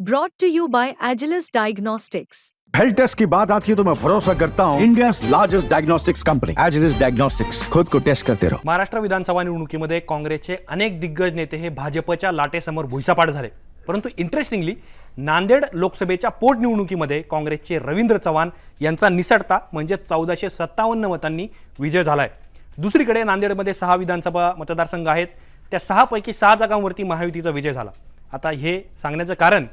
brought to you by Agilus Diagnostics. Health test की बात आती है तो मैं भरोसा करता हूँ India largest diagnostics company Agilus diagnostics खुद को टेस्ट करते रहो महाराष्ट्र विधानसभा निवडणुकीमध्ये काँग्रेसचे अनेक दिग्गज नेते हे भाजपच्या लाटेसमोर भुईसापाट झाले परंतु इंटरेस्टिंगली नांदेड लोकसभेच्या पोटनिवडणुकीमध्ये काँग्रेसचे रवींद्र चव्हाण यांचा निसटता म्हणजे चौदाशे सत्तावन्न मतांनी विजय झालाय दुसरीकडे नांदेडमध्ये सहा विधानसभा मतदारसंघ आहेत. त्या सहापैकी सहा जागांवरती महायुतीचा विजय झाला आता हे सांगण्याचं कारण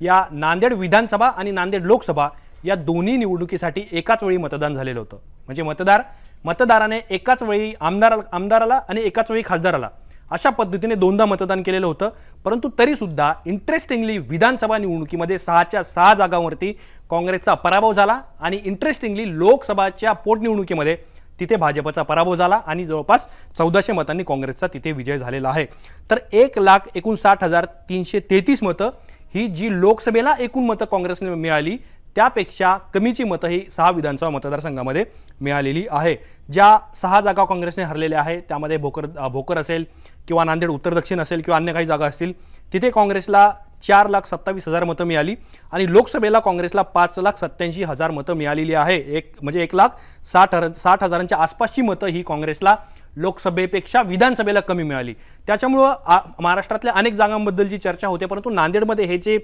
या नांदेड विधानसभा आणि नांदेड लोकसभा या दोन्ही निवडणुकीसाठी एकाच वेळी मतदान झालेलं होतं. म्हणजे मतदार मतदाराने एकाच वेळी आमदार आमदाराला आणि एकाच वेळी खासदाराला अशा पद्धतीने दोनदा मतदान केलेलं होतं. परंतु तरीसुद्धा इंटरेस्टिंगली विधानसभा निवडणुकीमध्ये सहाच्या सहा जागांवरती काँग्रेसचा पराभव झाला आणि इंटरेस्टिंगली लोकसभाच्या पोटनिवडणुकीमध्ये तिथे भाजपचा पराभव झाला आणि जवळपास चौदाशे मतांनी काँग्रेसचा तिथे विजय झालेला आहे. तर एक लाख एकोणसाठ हजार तीनशे तेहतीस मतं ही जी लोकसभेला एकूण मतं काँग्रेसने मिळाली त्यापेक्षा कमीची मतं ही सहा विधानसभा मतदारसंघामध्ये मिळालेली आहे. ज्या सहा जागा काँग्रेसने हरलेल्या आहे त्यामध्ये भोकर भोकर असेल किंवा नांदेड उत्तर दक्षिण असेल किंवा अन्य काही जागा असतील तिथे काँग्रेसला चार लाख सत्तावीस हजार मतं मिळाली आणि लोकसभेला काँग्रेसला पाच लाख सत्याऐंशी हजार मतं मिळालेली आहे. एक म्हणजे एक लाख साठ हजार साठ हजारांच्या आसपासची मतं ही काँग्रेसला लोकसभेपेक्षा विधानसभेला कमी मिळाली. त्याच्यामुळं आ- महाराष्ट्रातल्या अनेक जागांबद्दलची चर्चा होते परंतु नांदेडमध्ये हे जे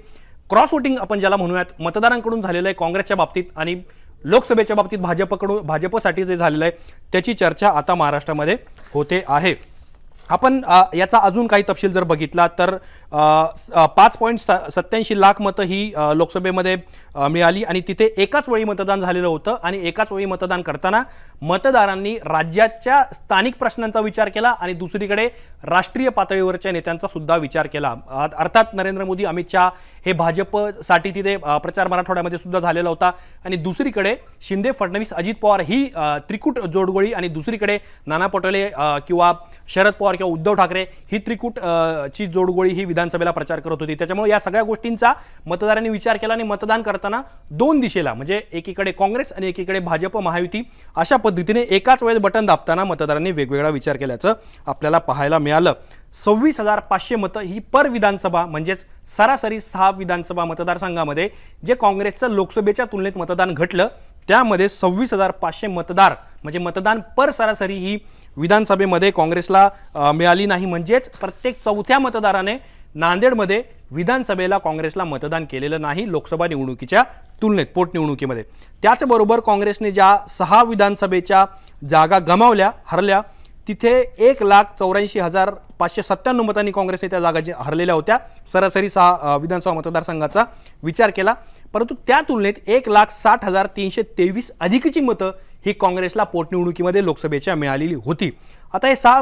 क्रॉस वोटिंग आपण ज्याला म्हणूयात मतदारांकडून झालेलं आहे काँग्रेसच्या बाबतीत आणि लोकसभेच्या बाबतीत भाजपकडून भाजपसाठी जे झालेलं आहे त्याची चर्चा आता महाराष्ट्रामध्ये होते आहे. आपण याचा अजून काही तपशील जर बघितला तर पाच पॉईंट सत्याऐंशी लाख मतं ही लोकसभेमध्ये मिळाली आणि तिथे एकाच वेळी मतदान झालेलं होतं आणि एकाच वेळी मतदान करताना मतदारांनी राज्याच्या स्थानिक प्रश्नांचा विचार केला आणि दुसरीकडे राष्ट्रीय पातळीवरच्या नेत्यांचा सुद्धा विचार केला. अर्थात नरेंद्र मोदी अमित शहा हे भाजपसाठी तिथे प्रचार मराठवाड्यामध्ये सुद्धा झालेला होता आणि दुसरीकडे शिंदे फडणवीस अजित पवार ही त्रिकूट जोडगोळी आणि दुसरीकडे नाना पटोले किंवा शरद पवार किंवा उद्धव ठाकरे ही त्रिकूट ची जोडगोळी ही विधान विधानसभेला प्रचार करत होती. त्याच्यामुळे या सगळ्या गोष्टींचा मतदारांनी विचार केला आणि मतदान करताना दोन दिशेला म्हणजे एकीकडे काँग्रेस आणि एकीकडे भाजप महायुती अशा पद्धतीने एकाच वेळेस बटन दाबताना मतदारांनी वेगवेगळा विचार केल्याचं आपल्याला पाहायला मिळालं. सव्वीस हजार पाचशे मतं ही पर विधानसभा म्हणजेच सरासरी सहा विधानसभा मतदारसंघामध्ये जे काँग्रेसचं लोकसभेच्या तुलनेत मतदान घटलं त्यामध्ये सव्वीस हजार पाचशे मतदार म्हणजे मतदान पर सरासरी ही विधानसभेमध्ये काँग्रेसला मिळाली नाही. म्हणजेच प्रत्येक चौथ्या मतदाराने नांदेडमध्ये विधानसभेला काँग्रेसला मतदान केलेलं नाही लोकसभा निवडणुकीच्या तुलनेत पोटनिवडणुकीमध्ये त्याचबरोबर काँग्रेसने ज्या सहा विधानसभेच्या जागा गमावल्या हरल्या तिथे एक लाख चौऱ्याऐंशी हजार पाचशे सत्त्याण्णव मतांनी काँग्रेसने त्या जागा जे हरलेल्या होत्या सरासरी सहा विधानसभा मतदारसंघाचा विचार केला. परंतु त्या तुलनेत एक लाख साठ हजार तीनशे तेवीस अधिकची मतं ही काँग्रेसला पोटनिवडणुकीमध्ये लोकसभेच्या मिळालेली होती. आता हे सहा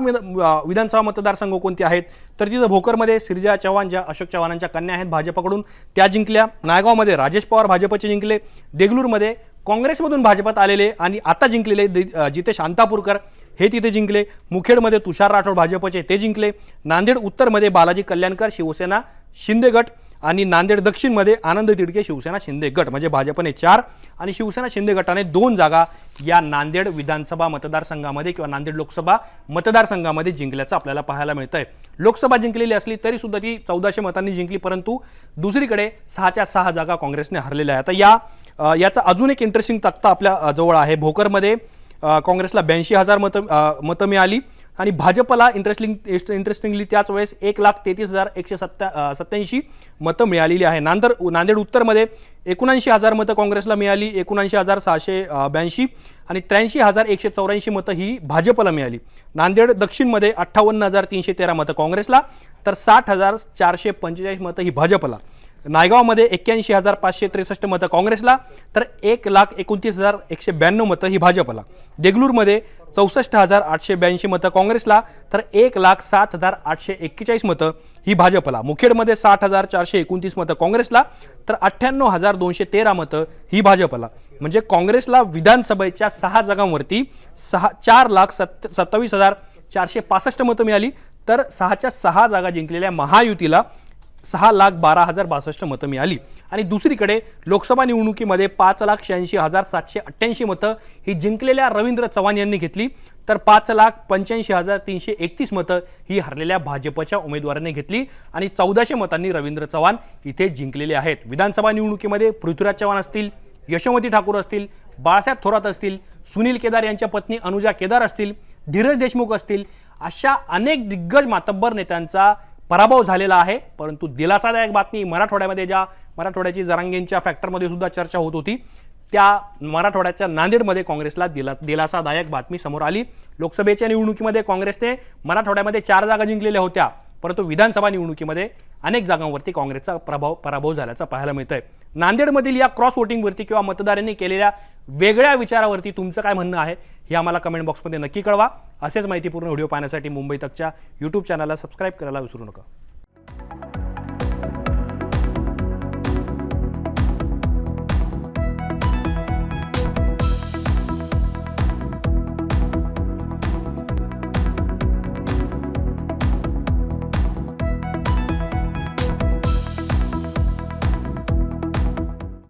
विधानसभा मतदारसंघ कोणते आहेत? तर तिथं भोकरमध्ये सिरजा चव्हाण ज्या अशोक चव्हाणांच्या कन्या आहेत भाजपकडून त्या जिंकल्या. नायगावमध्ये राजेश पवार भाजपचे जिंकले. देगलूरमध्ये काँग्रेसमधून भाजपात आलेले आणि आता जिंकलेले जितेश अंतापूरकर हे तिथे जिंकले. मुखेडमध्ये तुषार राठोड भाजपचे ते जिंकले. नांदेड उत्तरमध्ये बालाजी कल्याणकर शिवसेना शिंदे गट आणि नांदेड दक्षिणमध्ये आनंद तिडके शिवसेना शिंदे गट म्हणजे भाजपने चार आणि शिवसेना शिंदे गटाने दोन जागा या नांदेड विधानसभा मतदारसंघामध्ये किंवा नांदेड लोकसभा मतदारसंघामध्ये जिंकल्याचं आपल्याला पाहायला मिळतं आहे लोकसभा जिंकलेली असली तरी सुद्धा ती चौदाशे मतांनी जिंकली परंतु दुसरीकडे सहाच्या सहा जागा काँग्रेसने हरलेल्या आहेत. आता या याचा अजून एक इंटरेस्टिंग तक्ता आपल्या जवळ आहे. भोकरमध्ये काँग्रेसला ब्याऐंशी हजार मतं मतं मिळाली. आणि भाजपला इंटरेस्टिंग इंटरेस्टिंगली त्याच वेळेस एक लाख तेहतीस हजार एकशे सत्त्या सत्याऐंशी मतं मिळालेली आहे. नांदर नांदेड उत्तरमध्ये एकोणऐंशी हजार मतं काँग्रेसला मिळाली एकोणऐंशी हजार सहाशे ब्याऐंशी आणि त्र्याऐंशी हजार एकशे चौऱ्याऐंशी मतं ही भाजपला मिळाली. नांदेड दक्षिणमध्ये अठ्ठावन्न हजार तीनशे तेरा मतं काँग्रेसला तर साठ हजार चारशे पंचेचाळीस मतं ही भाजपला. नायगावमध्ये एक्क्याऐंशी हजार पाचशे त्रेसष्ट मतं काँग्रेसला तर एक लाख एकोणतीस हजार एकशे ब्याण्णव मतं ही भाजपला. देगलूरमध्ये चौसष्ट हजार आठशे ब्याऐंशी मतं काँग्रेसला तर एक लाख सात हजार आठशे एक्केचाळीस मतं ही भाजपला. मुखेडमध्ये साठ हजार चारशे एकोणतीस मतं काँग्रेसला तर अठ्ठ्याण्णव हजार दोनशे तेरा मतं ही भाजपला. म्हणजे काँग्रेसला विधानसभेच्या सहा जागांवरती सहा चार लाख सत् सत्तावीस हजार चारशे पासष्ट मतं मिळाली तर सहाच्या सहा जागा जिंकलेल्या महायुतीला सहा लाख बारा हजार बासष्ट मतं मिळाली. आणि दुसरीकडे लोकसभा निवडणुकीमध्ये पाच लाख शहाऐंशी हजार सातशे अठ्ठ्याऐंशी मतं ही जिंकलेल्या रवींद्र चव्हाण यांनी घेतली. तर पाच लाख पंच्याऐंशी हजार तीनशे एकतीस मतं ही हरलेल्या भाजपच्या उमेदवारांनी घेतली. आणि चौदाशे मतांनी रवींद्र चव्हाण इथे जिंकलेले आहेत. विधानसभा निवडणुकीमध्ये पृथ्वीराज चव्हाण असतील यशोमती ठाकूर असतील बाळासाहेब थोरात असतील सुनील केदार यांच्या पत्नी अनुजा केदार असतील धीरज देशमुख असतील अशा अनेक दिग्गज मातब्बर नेत्यांचा पराभव झालेला आहे परंतु दिलासादायक बातमी मराठवाड्यामध्ये ज्या मराठवाड्याची जरांगेंच्या फॅक्टरमध्ये सुद्धा चर्चा होत होती त्या मराठवाड्याच्या नांदेडमध्ये काँग्रेसला दिला दिलासादायक बातमी समोर आली. लोकसभेच्या निवडणुकीमध्ये काँग्रेसने मराठवाड्यामध्ये चार जागा जिंकलेल्या होत्या परंतु विधानसभा निवडणुकीमध्ये अनेक जागांवरती काँग्रेसचा प्रभाव पराभव झाल्याचा पाहायला मिळतंय. नांदेडमधील या क्रॉस वोटिंगवरती किंवा मतदारांनी केलेल्या वेगळ्या विचारावरती तुमचं काय म्हणणं आहे हे आम्हाला कमेंट बॉक्समध्ये नक्की कळवा. असेच माहितीपूर्ण व्हिडिओ पाहण्यासाठी मुंबई तकच्या यूट्यूब चॅनलला सबस्क्राईब करायला विसरू नका.